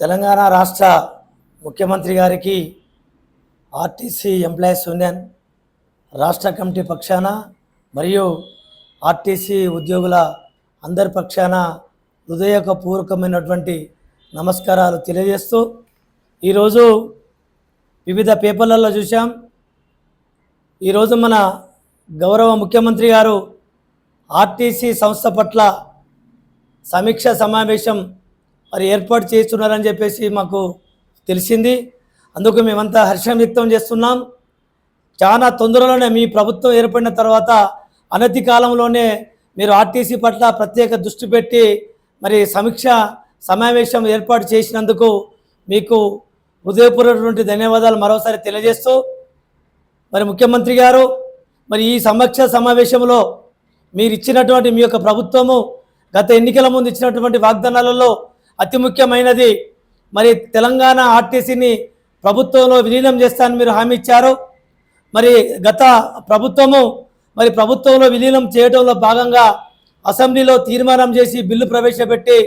తెలంగాణ రాష్ట్ర ముఖ్యమంత్రి గారికి ఆర్టీసీ ఎంప్లాయీస్ యూనియన్ రాష్ట్ర కమిటీ పక్షాన మరియు ఆర్టీసీ ఉద్యోగుల అందరి పక్షాన హృదయపూర్వకమైనటువంటి నమస్కారాలు తెలియజేస్తూ ఈరోజు వివిధ పేపర్లలో చూసాం ఈరోజు మన గౌరవ ముఖ్యమంత్రి గారు ఆర్టీసీ సంస్థ పట్ల సమీక్ష సమావేశం మరి ఏర్పాటు చేస్తున్నారని చెప్పేసి మాకు తెలిసింది. అందుకు మేమంతా హర్షం వ్యక్తం చేస్తున్నాం. చాలా తొందరలోనే మీ ప్రభుత్వం ఏర్పడిన తర్వాత అనతి కాలంలోనే మీరు ఆర్టీసీ పట్ల ప్రత్యేక దృష్టి పెట్టి మరి సమీక్ష సమావేశం ఏర్పాటు చేసినందుకు మీకు హృదయపూర్వకటువంటి ధన్యవాదాలు మరోసారి తెలియజేస్తూ మరి ముఖ్యమంత్రి గారు మరి ఈ సమీక్ష సమావేశంలో మీరు ఇచ్చినటువంటి మీ యొక్క ప్రభుత్వము గత ఎన్నికల ముందు ఇచ్చినటువంటి వాగ్దానాలలో అతి ముఖ్యమైనది. మరి తెలంగాణ ఆర్టీసీని ప్రభుత్వంలో విలీనం చేస్తానని మీరు హామీ ఇచ్చారు. మరి గత ప్రభుత్వము మరి ప్రభుత్వంలో విలీనం చేయడంలో భాగంగా అసెంబ్లీలో తీర్మానం చేసి బిల్లు ప్రవేశపెట్టి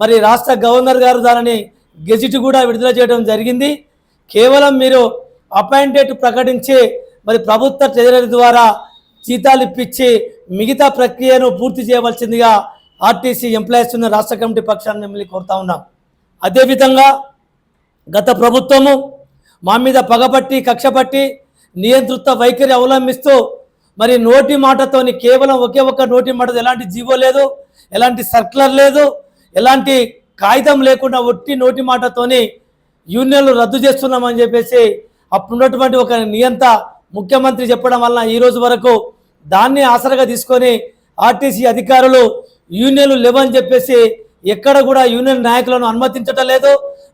మరి రాష్ట్ర గవర్నర్ గారు దానిని గెజిట్ కూడా విడుదల చేయడం జరిగింది. కేవలం మీరు అపాయింటెడ్ ప్రకటించి మరి ప్రభుత్వ ట్రెజరీ ద్వారా జీతాలు ఇప్పించి మిగతా ప్రక్రియను పూర్తి చేయవలసిందిగా ఆర్టీసీ ఎంప్లాయీస్ ఉన్న రాష్ట్ర కమిటీ పక్షాన్ని మిమ్మల్ని కోరుతా ఉన్నాం. అదేవిధంగా గత ప్రభుత్వము మా మీద పగపట్టి కక్షపట్టి నియంతృత్వ వైఖరి అవలంబిస్తూ మరి నోటి మాటతోని కేవలం ఒకే ఒక్క నోటి మాటతో ఎలాంటి జీవో లేదు ఎలాంటి సర్క్యులర్ లేదు ఎలాంటి కాగితం లేకుండా ఒట్టి నోటి మాటతోని యూనియన్లు రద్దు చేస్తున్నామని చెప్పేసి అప్పుడున్నటువంటి ఒక నియంత ముఖ్యమంత్రి చెప్పడం వలన ఈ రోజు వరకు దాన్ని ఆసరగా తీసుకొని ఆర్టీసీ అధికారులు యూనియన్లు లేవని చెప్పేసి ఎక్కడ కూడా యూనియన్ నాయకులను అనుమతించటం లేదు.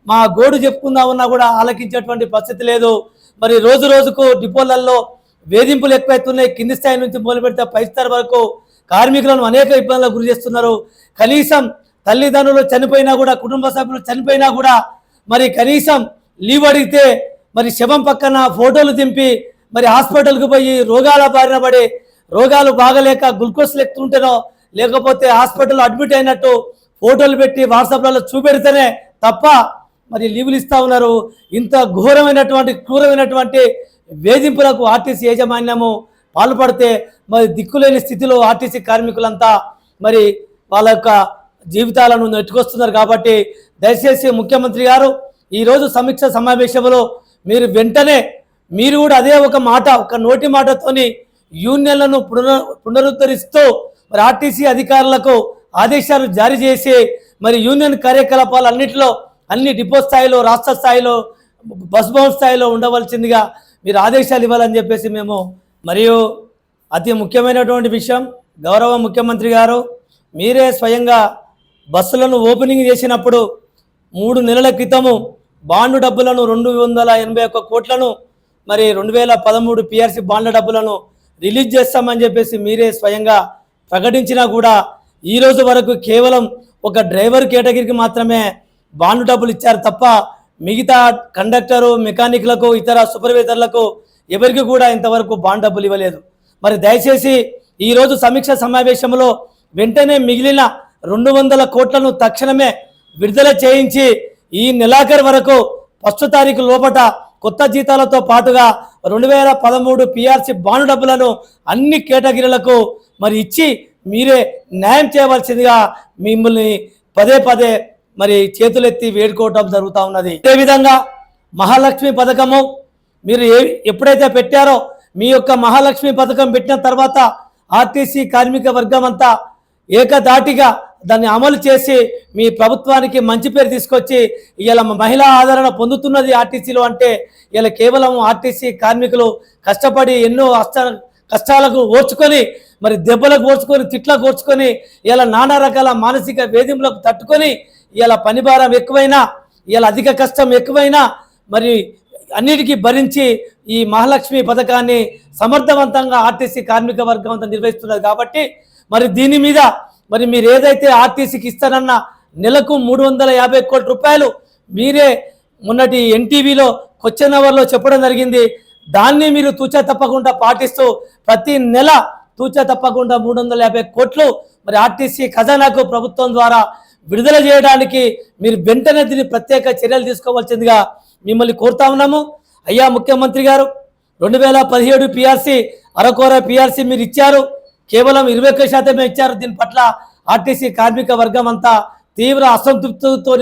మా గోడు చెప్పుకుందామన్నా కూడా ఆలకించేటువంటి పరిస్థితి లేదు. మరి రోజు రోజుకు డిపోలల్లో వేధింపులు ఎక్కువైతున్నాయి. కింది స్థాయి నుంచి మొదలు పెడితే పై స్థాయి వరకు కార్మికులను అనేక ఇబ్బందులకు గురి చేస్తున్నారు. కనీసం తల్లిదండ్రులు చనిపోయినా కూడా కుటుంబ సభ్యులు చనిపోయినా కూడా మరి కనీసం లీవ్ అడిగితే మరి శవం పక్కన ఫోటోలు దింపి మరి హాస్పిటల్కి పోయి రోగాల బారిన పడి రోగాలు బాగలేక గ్లూకోజ్ లెక్తుంటేనో లేకపోతే హాస్పిటల్ అడ్మిట్ అయినట్టు ఫోటోలు పెట్టి వాట్సాప్లలో చూపెడితేనే తప్ప మరి లీవులు ఇస్తూ ఉన్నారు. ఇంత ఘోరమైనటువంటి క్రూరమైనటువంటి వేధింపులకు ఆర్టీసీ యాజమాన్యము పాల్పడితే మరి దిక్కులేని స్థితిలో ఆర్టీసీ కార్మికులంతా మరి వాళ్ళ యొక్క జీవితాలను నెట్టుకొస్తున్నారు కాబట్టి దయచేసి ముఖ్యమంత్రి గారు ఈరోజు సమీక్ష సమావేశంలో మీరు వెంటనే మీరు కూడా అదే ఒక మాట ఒక నోటి మాటతోని యూనియన్లను పునరు పునరుద్ధరిస్తూ మరి ఆర్టీసీ అధికారులకు ఆదేశాలు జారీ చేసి మరి యూనియన్ కార్యకలాపాలు అన్నింటిలో అన్ని డిపో స్థాయిలో రాష్ట్ర స్థాయిలో బస్ భవన్ స్థాయిలో ఉండవలసిందిగా మీరు ఆదేశాలు ఇవ్వాలని చెప్పేసి మేము మరియు అతి ముఖ్యమైనటువంటి విషయం గౌరవ ముఖ్యమంత్రి గారు మీరే స్వయంగా బస్సులను ఓపెనింగ్ చేసినప్పుడు మూడు నెలల క్రితము బాండు డబ్బులను రెండు వందల ఎనభై ఒక్క కోట్లను మరి రెండు వేల పదమూడు పిఆర్సి బాండ్ల డబ్బులను రిలీజ్ చేస్తామని చెప్పేసి మీరే స్వయంగా ప్రకటించినా కూడా ఈ రోజు వరకు కేవలం ఒక డ్రైవర్ కేటగిరీకి మాత్రమే బాండ్ డబ్బులు ఇచ్చారు తప్ప మిగతా కండక్టరు మెకానిక్లకు ఇతర సూపర్వైజర్లకు ఎవరికి కూడా ఇంతవరకు బాండ్ డబ్బులు ఇవ్వలేదు. మరి దయచేసి ఈరోజు సమీక్ష సమావేశంలో వెంటనే మిగిలిన రెండు వందల కోట్లను తక్షణమే విడుదల చేయించి ఈ నెలాఖరు వరకు ఫస్ట్ తారీఖు లోపట కొత్త జీతాలతో పాటుగా రెండు వేల పదమూడు పిఆర్సి బాండ్ డబ్బులను అన్ని కేటగిరీలకు మరి ఇచ్చి మీరే న్యాయం చేయవలసిందిగా మిమ్మల్ని పదే పదే మరి చేతులెత్తి వేడుకోవటం జరుగుతూ ఉన్నది. అదేవిధంగా మహాలక్ష్మి పథకము మీరు ఏ ఎప్పుడైతే పెట్టారో మీ యొక్క మహాలక్ష్మి పథకం పెట్టిన తర్వాత ఆర్టీసీ కార్మిక వర్గం అంతా ఏకధాటిగా దాన్ని అమలు చేసి మీ ప్రభుత్వానికి మంచి పేరు తీసుకొచ్చి ఇలా మహిళా ఆదరణ పొందుతున్నది ఆర్టీసీలో అంటే ఇలా కేవలం ఆర్టీసీ కార్మికులు కష్టపడి ఎన్నో అష్ట కష్టాలకు ఓర్చుకొని మరి దెబ్బలకు ఓర్చుకొని తిట్లకు ఓర్చుకొని ఇలా నానా రకాల మానసిక వేధింపులకు తట్టుకొని ఇలా పని భారం ఎక్కువైనా ఇలా అధిక కష్టం ఎక్కువైనా మరి అన్నిటికీ భరించి ఈ మహాలక్ష్మి పథకాన్ని సమర్థవంతంగా ఆర్టీసీ కార్మిక వర్గం అంతా నిర్వహిస్తున్నది కాబట్టి మరి దీని మీద మరి మీరు ఏదైతే ఆర్టీసీకి ఇస్తారన్న నెలకు మూడు వందల యాభై కోట్ల రూపాయలు మీరే మొన్నటి ఎన్టీవీలో క్వశ్చన్ అవర్లో చెప్పడం జరిగింది. దాన్ని మీరు తూచా తప్పకుండా పాటిస్తూ ప్రతి నెల తూచా తప్పకుండా మూడు వందల యాభై కోట్లు మరి ఆర్టీసీ ఖజానాకు ప్రభుత్వం ద్వారా విడుదల చేయడానికి మీరు వెంటనే దీన్ని ప్రత్యేక చర్యలు తీసుకోవాల్సిందిగా మిమ్మల్ని కోరుతా ఉన్నాము. అయ్యా ముఖ్యమంత్రి గారు రెండు వేల పదిహేడు పిఆర్సీ అరకోర పిఆర్సీ మీరు ఇచ్చారు. కేవలం ఇరవై ఒక్క శాతమే ఇచ్చారు. దీని పట్ల ఆర్టీసీ కార్మిక వర్గం అంతా తీవ్ర అసంతృప్తితో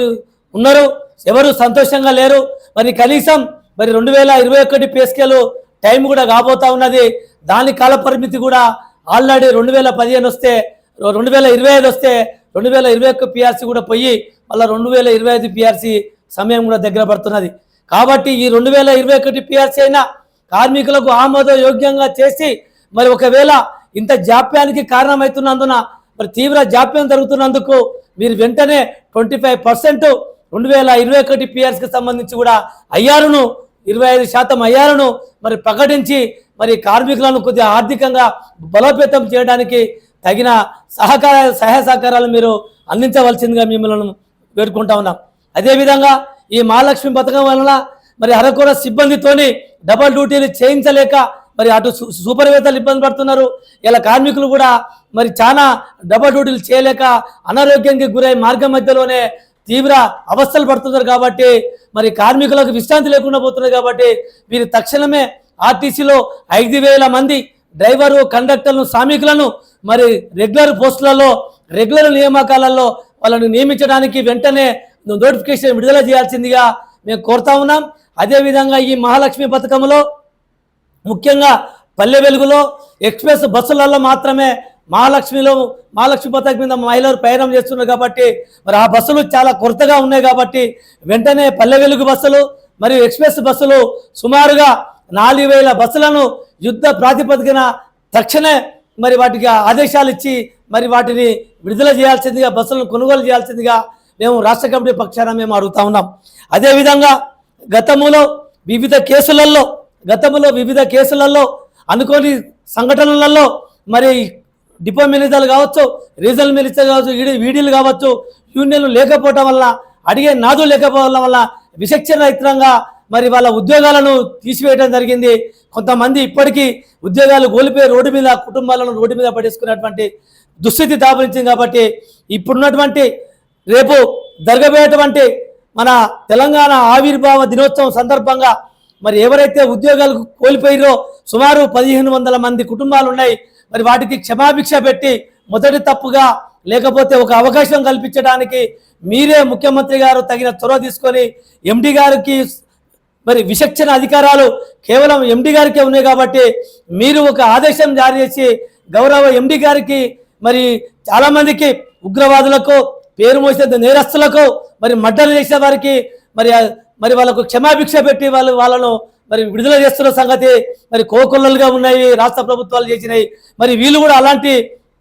ఉన్నారు. ఎవరు సంతోషంగా లేరు. మరి కనీసం మరి రెండు వేల ఇరవై ఒకటి పేస్కేలు టైం కూడా కాబోతా ఉన్నది. దాని కాల పరిమితి కూడా ఆల్రెడీ రెండు వేల పదిహేను వస్తే రెండు వేల ఇరవై ఐదు వస్తే రెండు వేల ఇరవై ఒక్క పిఆర్సీ కూడా పోయి మళ్ళీ రెండు వేల ఇరవై ఐదు పిఆర్సీ సమయం కూడా దగ్గర పడుతున్నది. కాబట్టి ఈ రెండు వేల ఇరవై ఒకటి పిఆర్సీ అయినా కార్మికులకు ఆమోదయోగ్యంగా చేసి మరి ఒకవేళ ఇంత జాప్యానికి కారణమవుతున్నందున మరి తీవ్ర జాప్యం జరుగుతున్నందుకు మీరు వెంటనే ట్వంటీ ఫైవ్ పర్సెంట్ రెండు వేల ఇరవై ఒకటి పిఆర్స్కి సంబంధించి కూడా అయ్యారును ఇరవై ఐదు శాతం అయ్యారును మరి ప్రకటించి మరి కార్మికులను కొద్దిగా ఆర్థికంగా బలోపేతం చేయడానికి తగిన సహకార సహాయ సహకారాలు మీరు అందించవలసిందిగా మిమ్మల్ని వేడుకుంటా ఉన్నాం. అదేవిధంగా ఈ మహాలక్ష్మి పథకం వలన మరి అరకొర సిబ్బందితోని డబల్ డ్యూటీలు చేయించలేక మరి అటు సూపర్వేతలు ఇబ్బంది పడుతున్నారు. ఇలా కార్మికులు కూడా మరి చాలా డబల్ డ్యూటీలు చేయలేక అనారోగ్యానికి గురై మార్గం మధ్యలోనే తీవ్ర అవస్థలు పడుతున్నారు కాబట్టి మరి కార్మికులకు విశ్రాంతి లేకుండా పోతున్నారు కాబట్టి వీరు తక్షణమే ఆర్టీసీలో ఐదు వేల మంది డ్రైవరు కండక్టర్లు శ్రామికులను మరి రెగ్యులర్ పోస్టులలో రెగ్యులర్ నియామకాలలో వాళ్ళని నియమించడానికి వెంటనే నోటిఫికేషన్ విడుదల చేయాల్సిందిగా మేము కోరుతా ఉన్నాం. అదేవిధంగా ఈ మహాలక్ష్మి పథకంలో ముఖ్యంగా పల్లె వెలుగులో ఎక్స్ప్రెస్ బస్సులలో మాత్రమే మహాలక్ష్మిలో మహాలక్ష్మి పథకం మీద మహిళలు ప్రయాణం చేస్తున్నారు కాబట్టి మరి ఆ బస్సులు చాలా కొరతగా ఉన్నాయి కాబట్టి వెంటనే పల్లె వెలుగు బస్సులు మరియు ఎక్స్ప్రెస్ బస్సులు సుమారుగా నాలుగు వేల బస్సులను యుద్ధ ప్రాతిపదికన తక్షణమే మరి వాటికి ఆదేశాలు ఇచ్చి మరి వాటిని విడుదల చేయాల్సిందిగా బస్సులను కొనుగోలు చేయాల్సిందిగా మేము రాష్ట్ర కమిటీ పక్షాన మేము అడుగుతా ఉన్నాం. అదేవిధంగా గతములో వివిధ కేసులలో గతంలో వివిధ కేసులలో అనుకోని సంఘటనలలో మరి డిపో మేనేజర్లు కావచ్చు రీజనల్ మేనేజర్ కావచ్చు ఈడీ వీడీలు కావచ్చు యూనియన్లు లేకపోవటం వల్ల అడిగే నాదు లేకపోవడం వల్ల విచక్షణ రహితంగా మరి వాళ్ళ ఉద్యోగాలను తీసివేయడం జరిగింది. కొంతమంది ఇప్పటికీ ఉద్యోగాలు కోల్పోయి రోడ్డు మీద కుటుంబాలను రోడ్డు మీద పడేసుకున్నటువంటి దుస్థితి దాపరించింది కాబట్టి ఇప్పుడున్నటువంటి రేపు జరగబోయేటువంటి మన తెలంగాణ ఆవిర్భావ దినోత్సవం సందర్భంగా మరి ఎవరైతే ఉద్యోగాలు కోల్పోయారో సుమారు పదిహేను వందల మంది కుటుంబాలు ఉన్నాయి మరి వాటికి క్షమాభిక్ష పెట్టి మొదటి తప్పుగా లేకపోతే ఒక అవకాశం కల్పించడానికి మీరే ముఖ్యమంత్రి గారు తగిన చొరవ తీసుకొని ఎండి గారికి మరి విచక్షణ అధికారాలు కేవలం ఎండి గారికే ఉన్నాయి కాబట్టి మీరు ఒక ఆదేశం జారీ చేసి గౌరవ ఎండి గారికి మరి చాలామందికి ఉగ్రవాదులకు పేరు మోసే నేరస్తులకు మరి మడ్డలు చేసే వారికి మరి మరి వాళ్ళకు క్షమాభిక్ష పెట్టి వాళ్ళు వాళ్ళను మరి విడుదల చేస్తున్న సంగతి మరి కోకొల్లలుగా ఉన్నాయి రాష్ట్ర ప్రభుత్వాలు చేసినాయి. మరి వీళ్ళు కూడా అలాంటి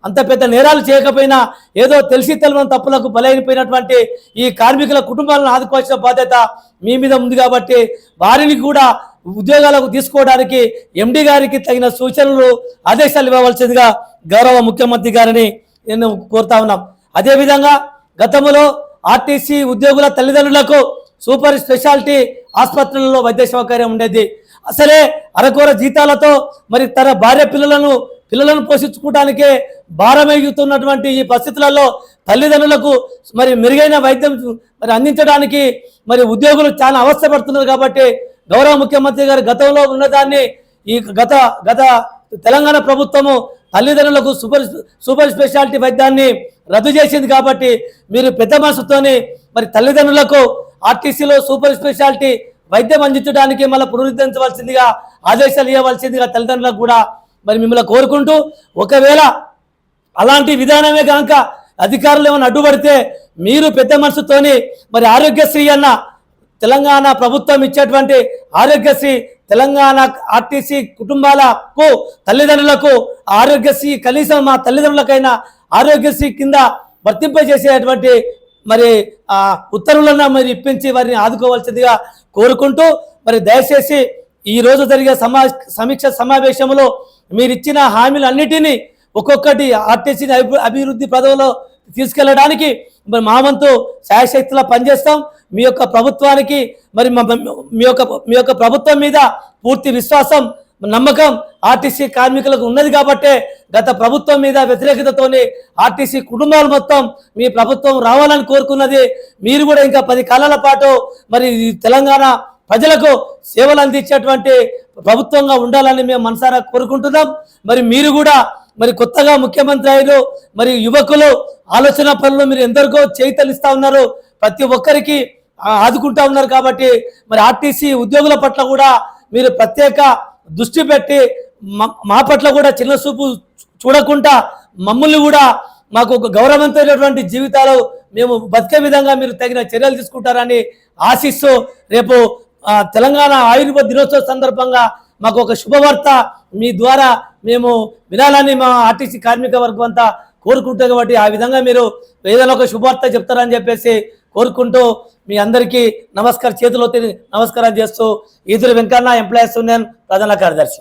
అంత పెద్ద నేరాలు చేయకపోయినా ఏదో తెలిసి తెలియని తప్పులకు బలైపోయినటువంటి ఈ కార్మికుల కుటుంబాలను ఆదుకోవాల్సిన బాధ్యత మీ మీద ఉంది కాబట్టి వారిని కూడా ఉద్యోగాలకు తీసుకోవడానికి ఎండి గారికి తగిన సూచనలు ఆదేశాలు ఇవ్వవలసిందిగా గౌరవ ముఖ్యమంత్రి గారిని నేను కోరుతా ఉన్నాం. అదేవిధంగా గతంలో ఆర్టీసీ ఉద్యోగుల తల్లిదండ్రులకు సూపర్ స్పెషాలిటీ ఆసుపత్రులలో వైద్య సౌకర్యం ఉండేది. అసలే అరకూర జీతాలతో మరి తన భార్య పిల్లలను పిల్లలను పోషించుకోవడానికే భారమెగుతున్నటువంటి ఈ పరిస్థితులలో తల్లిదండ్రులకు మరి మెరుగైన వైద్యం మరి అందించడానికి మరి ఉద్యోగులు చాలా అవస్థపడుతున్నారు కాబట్టి గౌరవ ముఖ్యమంత్రి గారు గతంలో ఉన్నదాన్ని ఈ గత గత తెలంగాణ ప్రభుత్వము తల్లిదండ్రులకు సూపర్ సూపర్ స్పెషాలిటీ వైద్యాన్ని రద్దు చేసింది కాబట్టి మీరు పెద్ద మనసుతోని మరి తల్లిదండ్రులకు ఆర్టీసీలో సూపర్ స్పెషాలిటీ వైద్యం అందించడానికి మళ్ళీ పునరుద్ధరించవలసిందిగా ఆదేశాలు ఇవ్వవలసిందిగా తల్లిదండ్రులకు కూడా మరి మిమ్మల్ని కోరుకుంటూ ఒకవేళ అలాంటి విధానమే కనుక అధికారులు ఏమైనా అడ్డుపడితే మీరు పెద్ద మనసుతోని మరి ఆరోగ్యశ్రీ అన్న తెలంగాణ ప్రభుత్వం ఇచ్చేటువంటి ఆరోగ్యశ్రీ తెలంగాణ ఆర్టీసీ కుటుంబాలకు తల్లిదండ్రులకు ఆరోగ్యశ్రీ కనీసం మా తల్లిదండ్రులకైనా ఆరోగ్యశ్రీ కింద వర్తింపజేసేటువంటి మరి ఆ ఉత్తర్వులను మరి ఇప్పించి వారిని ఆదుకోవాల్సిందిగా కోరుకుంటూ మరి దయచేసి ఈ రోజు జరిగే సమా సమీక్ష సమావేశంలో మీరు ఇచ్చిన హామీలన్నిటినీ ఒక్కొక్కటి ఆర్టీసీని అభి- అభివృద్ధి పదవిలో తీసుకెళ్ళడానికి మరి మా వంతు శాయశక్తిలో పనిచేస్తాం. మీ యొక్క ప్రభుత్వానికి మరి మా- మీ యొక్క మీ యొక్క ప్రభుత్వం మీద పూర్తి విశ్వాసం నమ్మకం ఆర్టీసీ కార్మికులకు ఉన్నది కాబట్టే గత ప్రభుత్వం మీద వ్యతిరేకతతోని ఆర్టీసీ కుటుంబాలు మొత్తం మీ ప్రభుత్వం రావాలని కోరుకున్నది. మీరు కూడా ఇంకా పది కాలాల పాటు మరి ఈ తెలంగాణ ప్రజలకు సేవలు అందించేటువంటి ప్రభుత్వంగా ఉండాలని మేము మనసారా కోరుకుంటున్నాం. మరి మీరు కూడా మరి కొత్తగా ముఖ్యమంత్రి అయ్యారు. మరి యువకులు ఆలోచన పనులు మీరు ఎందరికో చేయితలిస్తూ ఉన్నారు. ప్రతి ఒక్కరికి ఆదుకుంటా ఉన్నారు కాబట్టి మరి ఆర్టీసీ ఉద్యోగుల పట్ల కూడా మీరు ప్రత్యేక దృష్టి పెట్టి మా- మా పట్ల కూడా చిన్న చూపు చూడకుండా మమ్మల్ని కూడా మాకు ఒక గౌరవంతమైనటువంటి జీవితాలు మేము బతికే విధంగా మీరు తగిన చర్యలు తీసుకుంటారని ఆశిస్తూ రేపు తెలంగాణ ఆయుర్వేద దినోత్సవ సందర్భంగా మాకు ఒక శుభవార్త మీ ద్వారా మేము వినాలని మా ఆర్టీసీ కార్మిక వర్గం అంతా కోరుకుంటాం కాబట్టి ఆ విధంగా మీరు ఏదైనా ఒక శుభవార్త చెప్తారని చెప్పేసి కోరుకుంటూ మీ అందరికీ నమస్కారం చేతులు నమస్కారం చేస్తూ ఈదురు వెంకన్న ఎంప్లాయీస్ యూనియన్ ప్రధాన కార్యదర్శి.